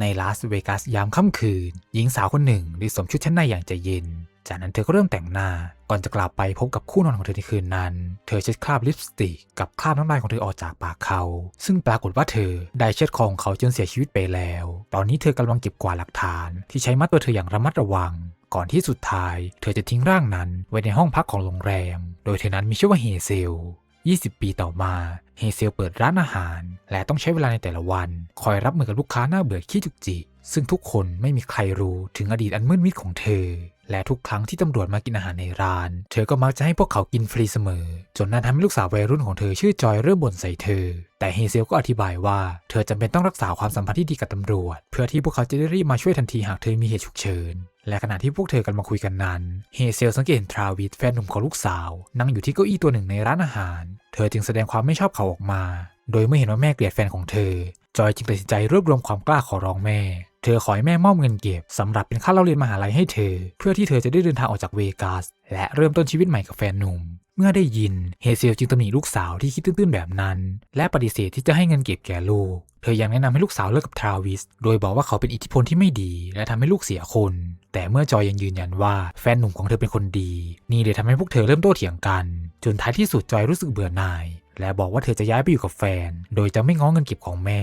ในลาสเวกัสยามค่ำคืน หญิงสาวคนหนึ่งได้สวมชุดชั้นในอย่างใจเย็น จากนั้นเธอก็เริ่มแต่งหน้า ก่อนจะกลับไปพบกับคู่นอนของเธอในคืนนั้น เธอเช็ดคราบลิปสติกกับคราบน้ำลายของเธอออกจากปากเขา ซึ่งปรากฏว่าเธอได้เช็ดคอของเขาจนเสียชีวิตไปแล้ว ตอนนี้เธอกำลังเก็บกวาดหลักฐาน ที่ใช้มัดตัวเธออย่างระมัดระวัง ก่อนที่สุดท้าย เธอจะทิ้งร่างนั้นไว้ในห้องพักของโรงแรม โดยเธอนั้นมีชื่อว่าเฮเซล 20 ปีต่อมา เฮเซลเปิดร้านอาหาร และต้องใช้เวลาในแต่ละวัน คอยรับมือกับลูกค้าหน้าเบื่อขี้จุกจิกซึ่งทุกคนไม่มีใครรู้ถึงอดีตอันมืดมิดของเธอ และทุกครั้งที่ตำรวจมากินอาหารในร้าน เธอก็มักจะให้พวกเขากินฟรีเสมอ จนนั่นทำให้ลูกสาววัยรุ่นของเธอชื่อจอยเริ่มบ่นใส่เธอ แต่เฮเซลก็อธิบายว่า เธอจำเป็นต้องรักษาความสัมพันธ์ที่ดีกับตำรวจ เพื่อที่พวกเขาจะได้รีบมาช่วยทันทีหากเธอมีเหตุฉุกเฉิน และขณะที่พวกเธอกำลังคุยกันนั้นเฮเซลสังเกตเห็นทราวิสแฟนหนุ่มของลูกสาว นั่งอยู่ที่เก้าอี้ตัวหนึ่งในร้านอาหาร เธอจึงแสดงความไม่ชอบเขาออกมา โดยเมื่อเห็นว่าแม่เกลียดแฟนของเธอ จอยจึงตัดสินใจรวบรวมความกล้าขอร้องแม่ เธอขอให้แม่มอบเงินเก็บสำหรับเป็นค่าเล่าเรียนมหาลัยให้เธอ เพื่อที่เธอจะได้เดินทางออกจากเวกัสและเริ่มต้นชีวิตใหม่กับแฟนหนุ่ม เมื่อได้ยินเฮเซลจึงตำหนิลูกสาวที่คิดตื้นๆแบบนั้น และปฏิเสธที่จะให้เงินเก็บแก่ลูกเธอยังแนะนำให้ลูกสาวเลิกกับทราวิส โดยบอกว่าเขาเป็นอิทธิพลที่ไม่ดี และทำให้ลูกเสียคน แต่เมื่อจอยยังยืนยันว่าแฟนหนุ่มของเธอเป็นคนดี นี่เลยทำให้พวกเธอเริ่มโต้เถียงกัน จนท้ายที่สุดจอยรู้สึกเบื่อหน่าย และบอกว่าเธอจะย้ายไปอยู่กับแฟน โดยจะไม่ง้อเงินเก็บของแม่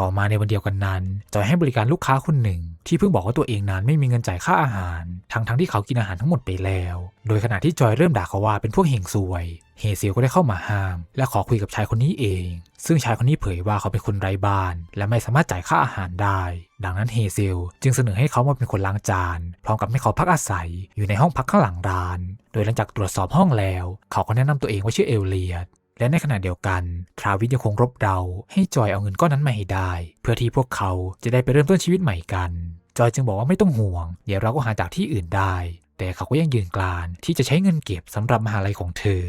ต่อมาในวันเดียวกันนั้นจอยให้บริการลูกค้าคนหนึ่ง ที่เพิ่งบอกว่าตัวเองนั้นไม่มีเงินจ่ายค่าอาหาร ทั้งทั้งๆที่เขากินอาหารทั้งหมดไปแล้ว โดยขณะที่จอยเริ่มด่าเขาว่าเป็นพวกเฮงซวย เฮเซลก็ได้เข้ามาห้าม และขอคุยกับชายคนนี้เอง ซึ่งชายคนนี้เผยว่าเขาเป็นคนไร้บ้าน และไม่สามารถจ่ายค่าอาหารได้ ดังนั้นเฮเซลจึงเสนอให้เขามาเป็นคนล้างจาน พร้อมกับให้เขาพักอาศัยอยู่ในห้องพักข้างหลังร้าน โดยหลังจากตรวจสอบห้องแล้ว เขาก็แนะนำตัวเองว่าชื่อเอลเลียด และในขณะเดียวกัน ทราวิสยังคงรบเร้าให้จอยเอาเงินก้อนนั้นมาให้ได้ เพื่อที่พวกเขาจะได้ไปเริ่มต้นชีวิตใหม่กัน จอยจึงบอกว่าไม่ต้องห่วง เดี๋ยวเราก็หาจากที่อื่นได้ แต่เขาก็ยังยืนกรานที่จะใช้เงินเก็บสำหรับมหาลัยของเธอ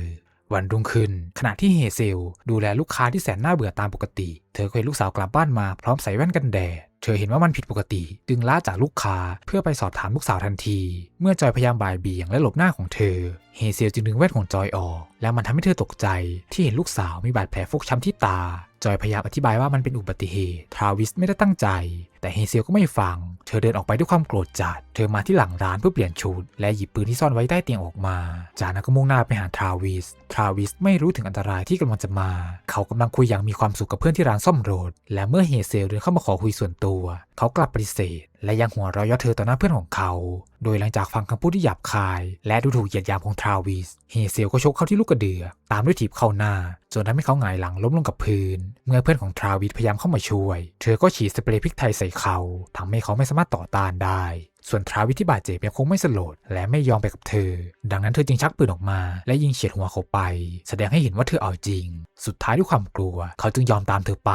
วันรุ่งขึ้น ขณะที่เฮเซล ดูแลลูกค้าที่แสนน่าเบื่อตามปกติ เธอเห็นลูกสาวกลับบ้านมาพร้อมใส่แว่นกันแดดเธอเห็นว่ามันผิดปกติ จึงล่าจากลูกค้าเพื่อไปสอบถามลูกสาวทันที เมื่อจอยพยายามบ่ายเบี่ยงและหลบหน้าของเธอ เฮเซลจึงดึงแว่นของจอยออก แล้วมันทำให้เธอตกใจ ที่เห็นลูกสาวมีบาดแผลฟกช้ำที่ตา จอยพยายามอธิบายว่ามันเป็นอุบัติเหตุ ทราวิสไม่ได้ตั้งใจ แต่เฮเซลก็ไม่ฟัง เธอเดินออกไปด้วยความโกรธจัด เธอมาที่หลังร้านเพื่อเปลี่ยนชุด และหยิบปืนที่ซ่อนไว้ใต้เตียงออกมา จากนั้นก็มุ่งหน้าไปหาทราวิส ทราวิสไม่รู้ถึงอันตรายที่กำลังจะมา เขากำลังคุยอย่างมีความสุขกับเพื่อนที่ร้านซ่อมรถ และเมื่อเฮเซลเดินเข้ามาขอคุยส่วนตัว เขากลับปฏิเสธ และยังหัวเราะเยาะเธอต่อหน้าเพื่อนของเขา โดยหลังจากฟังคำพูดที่หยาบคาย และดูถูกเหยียดหยามของทราวิส เฮเซลก็ชกเข้าที่ลูกกระเดือ ตามด้วยถีบเข้าหน้า จนทำให้เขาหงายหลังล้มลงกับพื้น เมื่อเพื่อนของทราวิสพยายามเข้ามาช่วย เธอก็ฉีดสเปรย์พริกไทยใส่เขาทำให้เขาไม่สามารถต่อต้านได้ ส่วนทราวิที่บาดเจ็บยังคงไม่สลด และไม่ยอมไปกับเธอ ดังนั้นเธอจึงชักปืนออกมา และยิงเฉียดหัวเขาไป แสดงให้เห็นว่าเธอเอาจริง สุดท้ายด้วยความกลัว เขาจึงยอมตามเธอไป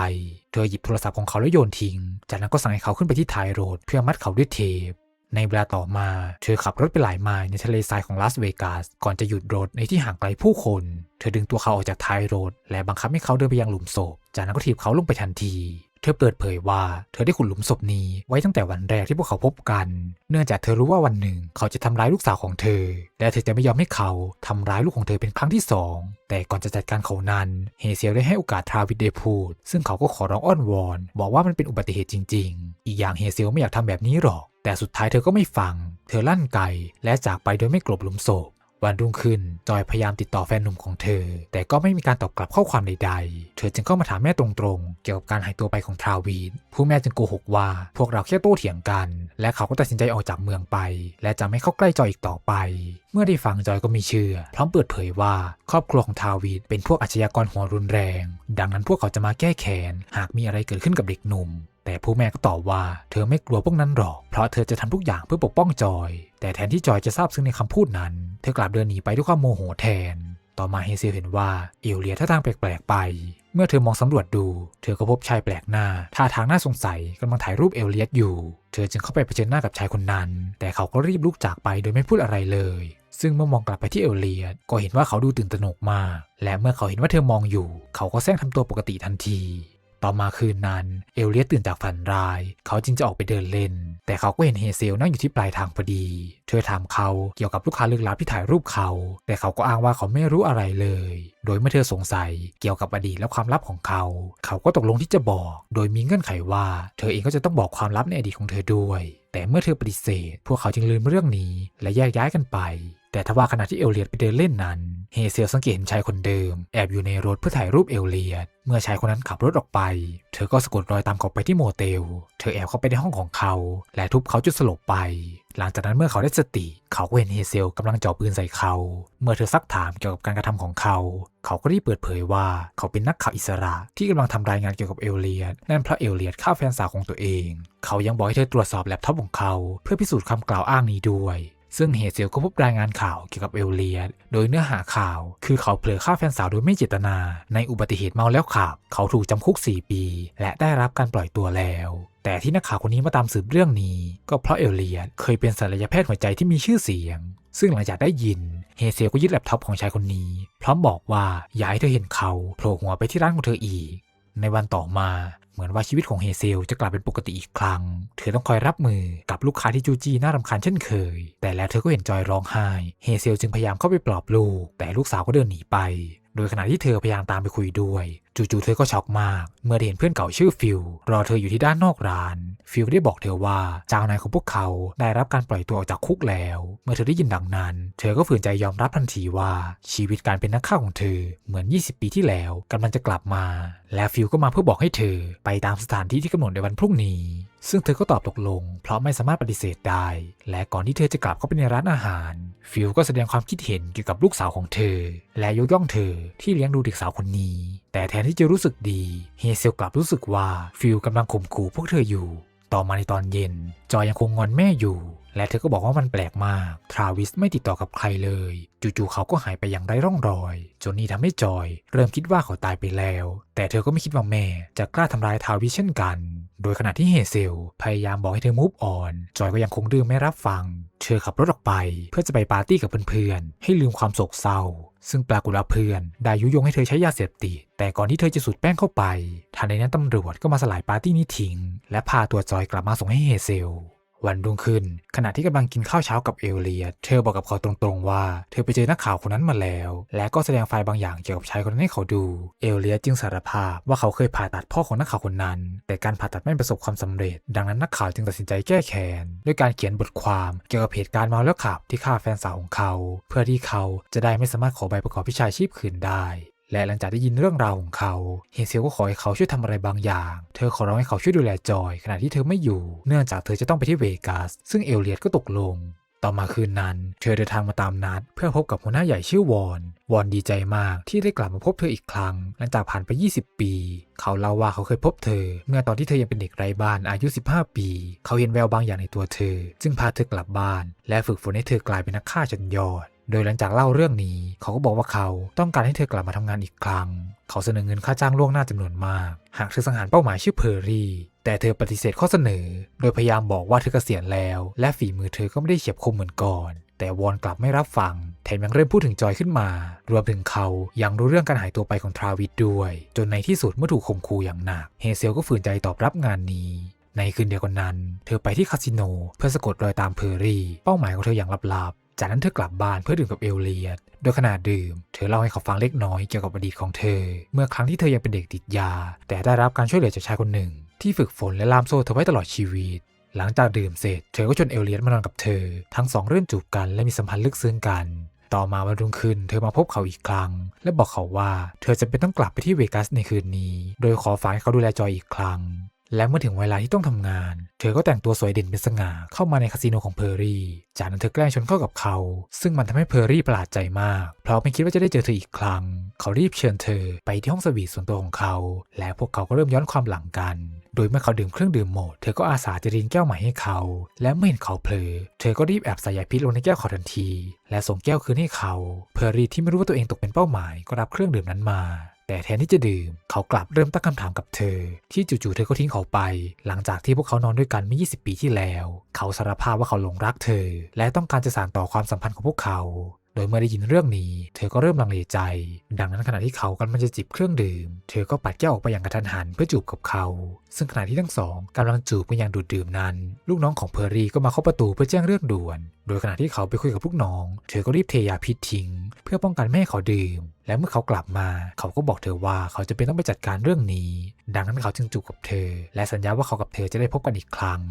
เธอหยิบโทรศัพท์ของเขาแล้วโยนทิ้ง จากนั้นก็สั่งให้เขาขึ้นไปที่ท้ายรถเพื่อมัดเขาด้วยเทปในเวลาต่อมาเธอขับรถไปหลายไมล์ในทะเลทรายของลาสเวกัสก่อนจะหยุดรถในที่ห่างไกลผู้คน เธอดึงตัวเขาออกจากท้ายรถ และบังคับให้เขาเดินไปยังหลุมศพ จากนั้นก็ถีบเขาลงไปทันที เธอเปิดเผยว่าเธอได้ขุดหลุมศพนี้ไว้ตั้งแต่วันแรกที่พวกเขาพบกัน เนื่องจากเธอรู้ว่าวันหนึ่งเขาจะทำร้ายลูกสาวของเธอ และเธอจะไม่ยอมให้เขาทำร้ายลูกของเธอเป็นครั้งที่สองแต่ก่อนจะจัดการเขานั้นเฮเซียลได้ให้โอกาสทราวิดได้พูด ซึ่งเขาก็ขอร้องอ้อนวอน บอกว่ามันเป็นอุบัติเหตุจริง ๆ อีกอย่างเฮเซียลไม่อยากทำแบบนี้หรอก แต่สุดท้ายเธอก็ไม่ฟัง เธอลั่นไกและจากไปโดยไม่กลบหลุมศพ วันรุ่งขึ้นจอยพยายามติดต่อแฟนหนุ่มของเธอ แต่ก็ไม่มีการตอบกลับข้อความใดๆ เธอจึงเข้ามาถามแม่ตรงๆ เกี่ยวกับการหายตัวไปของทราวีดผู้แม่จึงโกหกว่า พวกเราแค่โต้เถียงกัน และเขาก็ตัดสินใจออกจากเมืองไป และจะไม่เข้าใกล้จอยอีกต่อไป เมื่อได้ฟังจอยก็ม่เชื่อ พร้อมเปิดเผยว่า ครอบครัวของทาวีดเป็นพวกอาชญากรหัวรุนแรง ดังนั้นพวกเขาจะมาแก้แค้นหากมีอะไรเกิดขึ้นกับเด็กหนุ่ม แต่ผู้แม่ก็ตอบว่าเธอไม่กลัวพวกนั้นหรอก เพราะเธอจะทำทุกอย่างเพื่อปกป้องจอย แต่แทนที่จอยจะทราบซึ้งในคำพูดนั้น เธอกลับเดินหนีไปด้วยความโมโหแทน ต่อมาเฮเซลเห็นว่าเอลเลียท่าทางแปลกๆไป เมื่อเธอมองสำรวจดู เธอก็พบชายแปลกหน้าท่าทางน่าสงสัยกำลังถ่ายรูปเอลเลียตอยู่ เธอจึงเข้าไปเผชิญหน้ากับชายคนนั้น แต่เขาก็รีบลุกจากไปโดยไม่พูดอะไรเลยซึ่งเมื่อมองกลับไปที่เอลเลียตก็เห็นว่าเขาดูตื่นตระหนกมาก และเมื่อเขาเห็นว่าเธอมองอยู่ เขาก็แซงทำตัวปกติทันที ต่อมาคืนนั้น เอลเลียตตื่นจากฝันร้าย เขาจึงจะออกไปเดินเล่น แต่เขาก็เห็นเฮเซลนั่งอยู่ที่ปลายทางพอดี เธอถามเขาเกี่ยวกับลูกค้าลึกลับที่ถ่ายรูปเขา แต่เขาก็อ้างว่าเขาไม่รู้อะไรเลย โดยเมื่อเธอสงสัยเกี่ยวกับอดีตและความลับของเขา เขาก็ตกลงที่จะบอก โดยมีเงื่อนไขว่า เธอเองก็จะต้องบอกความลับในอดีตของเธอด้วย แต่เมื่อเธอปฏิเสธ พวกเขาจึงลืมเรื่องนี้ และแยกย้ายกันไป แต่ทว่าขณะที่เอลเลียดไปเดินเล่นนั้น เฮเซลสังเกตเห็นชายคนเดิม แอบอยู่ในรถเพื่อถ่ายรูปเอลเลียด เมื่อชายคนนั้นขับรถออกไป เธอก็สะกดรอยตามเขาไปที่โมเตล เธอแอบเข้าไปในห้องของเขา และทุบเขาจนสลบไป หลังจากนั้นเมื่อเขาได้สติ เขาก็เห็นเฮเซลกำลังจ่อปืนใส่เขา เมื่อเธอซักถามเกี่ยวกับการกระทำของเขา เขาก็รีบเปิดเผยว่าเขาเป็นนักข่าวอิสระที่กำลังทำรายงานเกี่ยวกับเอลเลียดนั่นเพราะเอลเลียดฆ่าแฟนสาวของตัวเอง เขายังบอกให้เธอตรวจสอบแล็ปท็อปของเขา เพื่อพิสูจน์คำกล่าวอ้างนี้ด้วย ซึ่งเฮเซลก็พบรายงานข่าวเกี่ยวกับเอลเลียดโดยเนื้อหาข่าว คือเขาเผลอฆ่าแฟนสาวโดยไม่เจตนา ในอุบัติเหตุเมาแล้วขับ เขาถูกจำคุก 4 ปี และได้รับการปล่อยตัวแล้ว แต่ที่นักข่าวคนนี้มาตามสืบเรื่องนี้ ก็เพราะเอลเลียดเคยเป็นศัลยแพทย์หัวใจที่มีชื่อเสียง ซึ่งหลังจากได้ยินเฮเซลก็ยึดแล็ปท็อปของชายคนนี้ พร้อมบอกว่าอย่าให้เธอเห็นเขาโผล่หัวไปที่ร้านของเธออีก ในวันต่อมาเหมือนว่าชีวิตของเฮเซลจะกลับเป็นปกติอีกครั้ง เธอต้องคอยรับมือกับลูกค้าที่จูจี้น่ารำคาญเช่นเคย แต่แล้วเธอก็เห็นจอยร้องไห้ เฮเซลจึงพยายามเข้าไปปลอบลูก แต่ลูกสาวก็เดินหนีไป โดยขณะที่เธอพยายามตามไปคุยด้วยจู่ๆเธอก็ช็อกมาก เมื่อได้เห็นเพื่อนเก่าชื่อฟิลรอเธออยู่ที่ด้านนอกร้าน ฟิลได้บอกเธอว่าเจ้านายของพวกเขาได้รับการปล่อยตัวออกจากคุกแล้ว เมื่อเธอได้ยินดังนั้น เธอก็ฝืนใจยอมรับทันทีว่าชีวิตการเป็นนักฆ่าของเธอเหมือน 20 ปีที่แล้วกำลังจะกลับมา และฟิลก็มาเพื่อบอกให้เธอ ไปตามสถานที่ที่กำหนดในวันพรุ่งนี้ ซึ่งเธอก็ตอบตกลง เพราะไม่สามารถปฏิเสธได้ และก่อนที่เธอจะกลับเข้าไปในร้านอาหาร ฟิลก็แสดงความคิดเห็นเกี่ยวกับลูกสาวของเธอ และยกย่องเธอที่เลี้ยงดูเด็กสาวคนนี้แต่แทนที่จะรู้สึกดี เฮเซลกลับรู้สึกว่าฟิลกำลังข่มขู่พวกเธออยู่ ต่อมาในตอนเย็น จอยยังคงงอนแม่อยู่ และเธอก็บอกว่ามันแปลกมาก ทราวิสไม่ติดต่อกับใครเลย จู่ๆเขาก็หายไปอย่างไร้ร่องรอย จนนี่ทำให้จอย เริ่มคิดว่าเขาตายไปแล้ว แต่เธอก็ไม่คิดว่าแม่จะกล้าทำร้ายทาวิสเช่นกัน โดยขณะที่เฮเซลพยายามบอกให้เธอมูฟออน จอยก็ยังคงดื้อไม่รับฟัง เธอขับรถออกไป เพื่อจะไปปาร์ตี้กับเพื่อนๆ ให้ลืมความโศกเศร้า ซึ่งปรากฏว่าเพื่อนได้ยุยงให้เธอใช้ยาเสพติด แต่ก่อนที่เธอจะสูดแป้งเข้าไป ทันใดนั้นตำรวจก็มาสลายปาร์ตี้นี้ทิ้ง และพาตัวจอยกลับมาส่งให้เฮเซล วันรุ่งขึ้น ขณะที่กำลังกินข้าวเช้ากับเอลเลียเธอบอกกับเขาตรงๆว่าเธอไปเจอนักข่าวคนนั้นมาแล้ว และก็แสดงไฟล์บางอย่างเกี่ยวกับชายคนนั้นให้เขาดู เอลเลียจึงสารภาพว่าเขาเคยผ่าตัดพ่อของนักข่าวคนนั้น แต่การผ่าตัดไม่ประสบความสำเร็จ ดังนั้นนักข่าวจึงตัดสินใจแก้แค้นด้วยการเขียนบทความเกี่ยวกับเหตุการณ์เมาแล้วขับที่ฆ่าแฟนสาวของเขา เพื่อที่เขาจะได้ไม่สามารถขอใบประกอบวิชาชีพคืนได้ และหลังจากได้ยินเรื่องราวของเขาเฮเซลก็ขอให้เขาช่วยทำอะไรบางอย่าง เธอขอร้องให้เขาช่วยดูแลจอย ขณะที่เธอไม่อยู่ เนื่องจากเธอจะต้องไปที่เวกัส ซึ่งเอลเลียดก็ตกลง ต่อมาคืนนั้น เธอเดินทางมาตามนัด เพื่อพบกับหัวหน้าใหญ่ชื่อวอน วอนดีใจมากที่ได้กลับมาพบเธออีกครั้ง หลังจากผ่านไป 20 ปี เขาเล่าว่าเขาเคยพบเธอ เมื่อตอนที่เธอยังเป็นเด็กไร้บ้านอายุ 15 ปี เขาเห็นแววบางอย่างในตัวเธอ จึงพาเธอกลับบ้าน และฝึกฝนให้เธอกลายเป็นนักฆ่าจนยอด โดยหลังจากเล่าเรื่องนี้ เขาก็บอกว่าเขาต้องการให้เธอกลับมาทำงานอีกครั้ง เขาเสนอเงินค่าจ้างล่วงหน้าจำนวนมาก หากเธอสังหารเป้าหมายชื่อเพอร์รี่ แต่เธอปฏิเสธข้อเสนอ โดยพยายามบอกว่าเธอเกษียณแล้ว และฝีมือเธอก็ไม่ได้เฉียบคมเหมือนก่อน แต่วอนกลับไม่รับฟัง แถมยังเริ่มพูดถึงจอยขึ้นมา รวมถึงเขายังรู้เรื่องการหายตัวไปของทราวิสด้วย จนในที่สุดเมื่อถูกข่มขู่อย่างหนัก เฮเซลก็ฝืนใจตอบรับงานนี้ในคืนเดียวกันนั้น เธอไปที่คาสิโน เพื่อสะกดรอยตามเพอร์รี่ เป้าหมายของเธออย่างลับๆ จากนั้นเธอกลับบ้านเพื่อดื่มกับเอลเลียด โดยขณะดื่ม เธอเล่าให้เขาฟังเล็กน้อยเกี่ยวกับอดีตของเธอ เมื่อครั้งที่เธอยังเป็นเด็กติดยา แต่ได้รับการช่วยเหลือจากชายคนหนึ่ง ที่ฝึกฝนและล่ามโซ่เธอไว้ตลอดชีวิต หลังจากดื่มเสร็จ เธอก็ชวนเอลเลียดมานอนกับเธอ ทั้งสองเริ่มจูบกันและมีสัมพันธ์ลึกซึ้งกัน ต่อมาวันรุ่งขึ้นเธอมาพบเขาอีกครั้ง และบอกเขาว่า เธอจะเป็นต้องกลับไปที่เวกัสในคืนนี้ โดยขอฝากให้เขาดูแลจอยอีกครั้ง และเมื่อถึงเวลาที่ต้องทำงาน เธอก็แต่งตัวสวยเด่นเป็นสง่าเข้ามาในคาสิโนของเพอร์รี่ จากนั้นเธอแกล้งชนเข้ากับเขา ซึ่งมันทำให้เพอร์รี่ประหลาดใจมาก เพราะไม่คิดว่าจะได้เจอเธออีกครั้ง เขารีบเชิญเธอไปที่ห้องสวีทส่วนตัวของเขา และพวกเขาก็เริ่มย้อนความหลังกัน โดยเมื่อเขาดื่มเครื่องดื่มหมด เธอก็อาสาจะรินแก้วใหม่ให้เขา และเมื่อเห็นเขาเผลอ เธอก็รีบแอบใส่ยาพิษลงในแก้วเขาทันที และส่งแก้วคืนให้เขา เพอร์รี่ที่ไม่รู้ว่าตัวเองตกเป็นเป้าหมายก็รับเครื่องดื่มนั้นมา แต่แทนที่จะดื่ม เขากลับเริ่มตั้งคำถามกับเธอ ที่จู่ๆเธอก็ทิ้งเขาไป หลังจากที่พวกเขานอนด้วยกันเมื่อ 20 ปีที่แล้ว เขาสารภาพว่าเขาหลงรักเธอ และต้องการจะสานต่อความสัมพันธ์ของพวกเขา ดยเมื่อได้ยินเรื่องนี้ เธอก็เริ่มลังเลใจ ดังนั้นขณะที่เขากำลังจะจิบเครื่องดื่ม เธอก็ปัดแก้วออกไปอย่างกระทันหันเพื่อจูบกับเขา ซึ่งขณะที่ทั้งสองกำลังจูบกันอย่างดูดดื่มนั้น ลูกน้องของเพอร์รี่ก็มาเคาะประตูเพื่อแจ้งเรื่องด่วน โดยขณะที่เขาไปคุยกับลูกน้อง เธอก็รีบเทยาพิษทิ้ง เพื่อป้องกันไม่ให้เขาดื่ม และเมื่อเขากลับมา เขาก็บอกเธอว่าเขาจะเป็นต้องไปจัดการเรื่องนี้ ดังนั้นเขาจึงจูบกับเธอ และสัญญาว่าเขากับเธอจะได้พบกันอีกครั้ง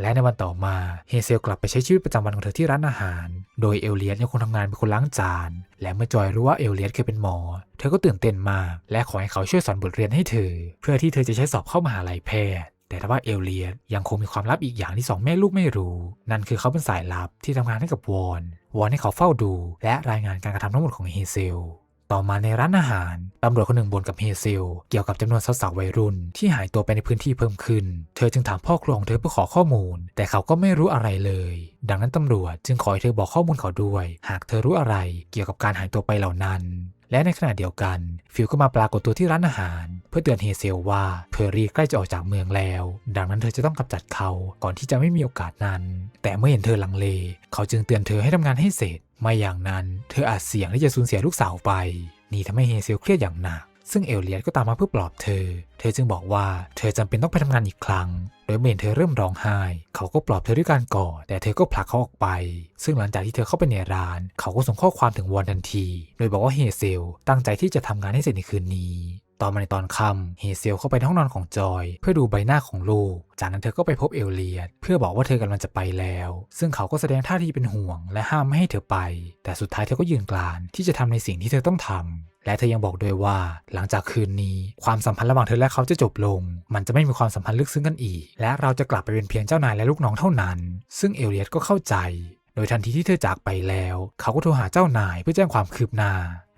และในวันต่อมาเฮเซลกลับไปใช้ชีวิตประจำวันของเธอที่ร้านอาหาร โดยเอลเลียสยังคงทำงานเป็นคนล้างจาน และเมื่อจอยรู้ว่าเอลเลียสเคยเป็นหมอ เธอก็ตื่นเต้นมาก และขอให้เขาช่วยสอนบทเรียนให้เธอ เพื่อที่เธอจะใช้สอบเข้ามหาลัยแพทย์แต่ทว่าเอลเลียสยังคงมีความลับอีกอย่างที่สองแม่ลูกไม่รู้ นั่นคือเขาเป็นสายลับที่ทำงานให้กับวอน วอนให้เขาเฝ้าดู และรายงานการกระทำทั้งหมดของเฮเซล ต่อมาในร้านอาหาร ตำรวจคนหนึ่งบ่นกับเฮเซลเกี่ยวกับจำนวนสาวๆวัยรุ่น ที่หายตัวไปในพื้นที่เพิ่มขึ้น เธอจึงถามพ่อครัวของเธอเพื่อขอข้อมูล แต่เขาก็ไม่รู้อะไรเลย ดังนั้นตำรวจจึงขอให้เธอบอกข้อมูลเขาด้วย หากเธอรู้อะไรเกี่ยวกับการหายตัวไปเหล่านั้นและในขณะเดียวกัน ฟิลก็มาปรากฏตัวที่ร้านอาหาร เพื่อเตือนเฮเซลว่าเพอร์รี่ใกล้จะออกจากเมืองแล้ว ดังนั้นเธอจะต้องกำจัดเขาก่อนที่จะไม่มีโอกาสนั้น แต่เมื่อเห็นเธอลังเล เขาจึงเตือนเธอให้ทำงานให้เสร็จ ไม่อย่างนั้นเธออาจเสี่ยงที่จะสูญเสียลูกสาวไป นี่ทำให้เฮเซลเครียดอย่างหนัก ซึ่งเอลเลียสก็ตามมาเพื่อปลอบเธอ เธอจึงบอกว่าเธอจำเป็นต้องไปทำงานอีกครั้ง โดยเมื่อเห็นเธอเริ่มร้องไห้ เขาก็ปลอบเธอด้วยการกอด แต่เธอก็ผลักเขาออกไป ซึ่งหลังจากที่เธอเข้าไปในร้าน เขาก็ส่งข้อความถึงวอนทันที โดยบอกว่าเฮเซลตั้งใจที่จะทำงานให้เสร็จในคืนนี้ ตอมาในตอนค่ำเฮเซลเข้าไปในห้องนอนของจอย เพื่อดูใบหน้าของลูก จากนั้นเธอก็ไปพบเอลเลียดเพื่อบอกว่าเธอกำลังจะไปแล้ว ซึ่งเขาก็แสดงท่าทีเป็นห่วง และห้ามไม่ให้เธอไป แต่สุดท้ายเธอก็ยืนกรานที่จะทำในสิ่งที่เธอต้องทำและเธอยังบอกด้วยว่า หลังจากคืนนี้ ความสัมพันธ์ระหว่างเธอและเขาจะจบลง มันจะไม่มีความสัมพันธ์ลึกซึ้งกันอีก และเราจะกลับไปเป็นเพียงเจ้านายและลูกน้องเท่านั้น ซึ่งเอลเลียดก็เข้าใจ โดยทันทีที่เธอจากไปแล้ว เขาก็โทรหาเจ้านายเพื่อแจ้งความคืบหน้า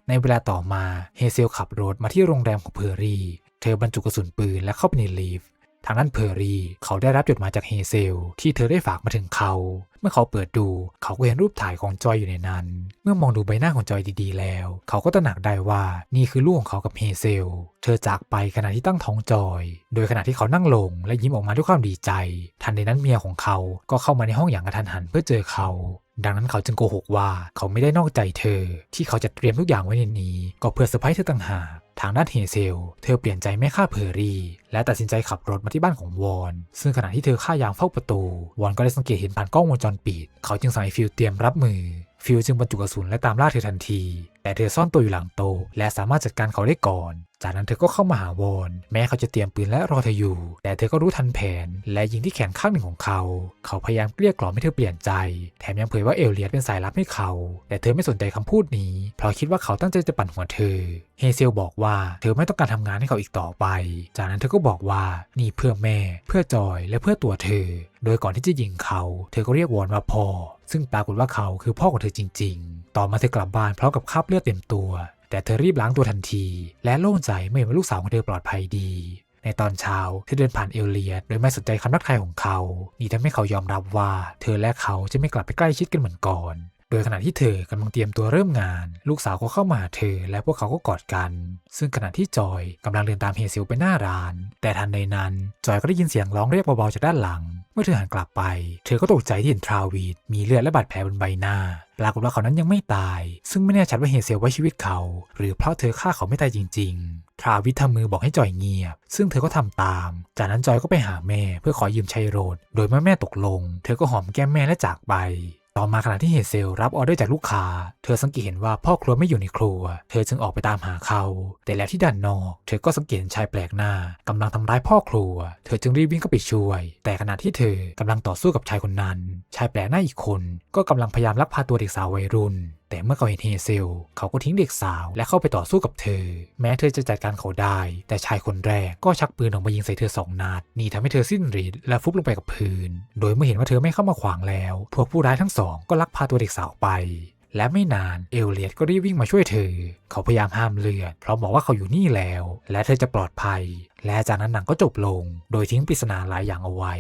ในเวลาต่อมาเฮเซลขับรถมาที่โรงแรมของเพอร์รี เธอบรรจุกระสุนปืนและเข้าไปในลีฟต์ทางด้านเพอร์รีเขาได้รับจดหมายจากเฮเซลที่เธอได้ฝากมาถึงเขา เมื่อเขาเปิดดูเขาก็เห็นรูปถ่ายของจอยอยู่ในนั้น เมื่อมองดูใบหน้าของจอยดีๆ แล้ว เขาก็ตระหนักได้ว่านี่คือลูกของเขากับเฮเซล เธอจากไปขณะที่ตั้งท้องจอย โดยขณะที่เขานั่งลงและยิ้มออกมาด้วยความดีใจ ทันใดนั้นเมียของเขาก็เข้ามาในห้องอย่างกระทันหันเพื่อเจอเขา ดังนั้นเขาจึงโกหกว่าเขาไม่ได้นอกใจเธอ ที่เขาจะเตรียมทุกอย่างไว้ในนี้ ก็เพื่อเซอร์ไพรส์เธอต่างหากทางด้านเฮเซล เธอเปลี่ยนใจไม่ฆ่าเพอร์รี่และตัดสินใจขับรถมาที่บ้านของวอน ซึ่งขณะที่เธอฆ่ายามเฝ้าประตู วอนก็ได้สังเกตเห็นผ่านกล้องวงจรปิด เขาจึงสั่งให้ฟิลเตรียมรับมือ ฟิลจึงบรรจุกระสุนและตามล่าเธอทันที แต่เธอซ่อนตัวอยู่หลังโตและสามารถจัดการเขาได้ก่อน จากนั้นเธอก็เข้ามาหาวอนแม้เขาจะเตรียมปืนและรอเธออยู่ แต่เธอก็รู้ทันแผน และยิงที่แขนข้างหนึ่งของเขา เขาพยายามเกลี้ยกล่อมให้เธอเปลี่ยนใจ แถมยังเผยว่าเอลเลียสเป็นสายลับให้เขา แต่เธอไม่สนใจคำพูดนี้ เพราะคิดว่าเขาตั้งใจจะปั่นหัวเธอ เฮเซลบอกว่าเธอไม่ต้องการทำงานให้เขาอีกต่อไป จากนั้นเธอก็บอกว่านี่เพื่อแม่ เพื่อจอยและเพื่อตัวเธอ โดยก่อนที่จะยิงเขา เธอก็เรียกวอนว่าพ่อ ซึ่งปรากฏว่าเขาคือพ่อของเธอจริง ๆ ต่อมาเธอกลับบ้านพร้อมกับคราบเลือดเต็มตัว แต่เธอรีบล้างตัวทันที และโล่งใจเมื่อเห็นว่าลูกสาวของเธอปลอดภัยดี ในตอนเช้าเธอเดินผ่านเอลเลียดโดยไม่สนใจคำทักทายของเขา นี่ทำให้เขายอมรับว่า เธอและเขาจะไม่กลับไปใกล้ชิดกันเหมือนก่อน ดยขณะที่เธอกำลังเตรียมตัวเริ่มงาน ลูกสาวก็เข้ามาหาเธอ และพวกเขาก็กอดกัน ซึ่งขณะที่จอยกำลังเดินตามเฮซิลไปหน้าร้าน แต่ทันใดนั้น จอยก็ได้ยินเสียงร้องเรียกเบาๆจากด้านหลัง เมื่อเธอหันกลับไป เธอก็ตกใจที่เห็นทราวีดมีเลือดและบาดแผลบนใบหน้าปรากฏว่าเขานั้นยังไม่ตาย ซึ่งไม่แน่ชัดว่าเฮเซลไว้ชีวิตเขา หรือเพราะเธอฆ่าเขาไม่ตายจริง ๆ ทราวิททำมือบอกให้จอยเงียบ ซึ่งเธอก็ทำตาม จากนั้นจอยก็ไปหาแม่เพื่อขอยืมชัยโรด โดยเมื่อแม่ตกลง เธอก็หอมแก้มแม่และจากไป ต่อมาขณะที่เฮเซลรับออเดอร์จากลูกค้า เธอสังเกตเห็นว่าพ่อครัวไม่อยู่ในครัว เธอจึงออกไปตามหาเขา แต่แล้วที่ด้านนอก เธอก็สังเกตชายแปลกหน้ากำลังทำร้ายพ่อครัว เธอจึงรีบวิ่งเข้าไปช่วย แต่ขณะที่เธอกำลังต่อสู้กับชายคนนั้น ชายแปลกหน้าอีกคน ก็กำลังพยายามลักพาตัวเด็กสาววัยรุ่นแต่เมื่อเขาเห็นเฮเซล เขาก็ทิ้งเด็กสาวและเข้าไปต่อสู้กับเธอ แม้เธอจะจัดการเขาได้ แต่ชายคนแรกก็ชักปืนออกมายิงใส่เธอสองนัด นี่ทำให้เธอสิ้นฤทธิ์และฟุบลงไปกับพื้น โดยเมื่อเห็นว่าเธอไม่เข้ามาขวางแล้ว พวกผู้ร้ายทั้งสองก็ลักพาตัวเด็กสาวไป และไม่นานเอลเลียดก็รีบวิ่งมาช่วยเธอ เขาพยายามห้ามเลือดเพราะบอกว่าเขาอยู่นี่แล้ว และเธอจะปลอดภัย และจากนั้นหนังก็จบลง โดยทิ้งปริศนาหลายอย่างเอาไว้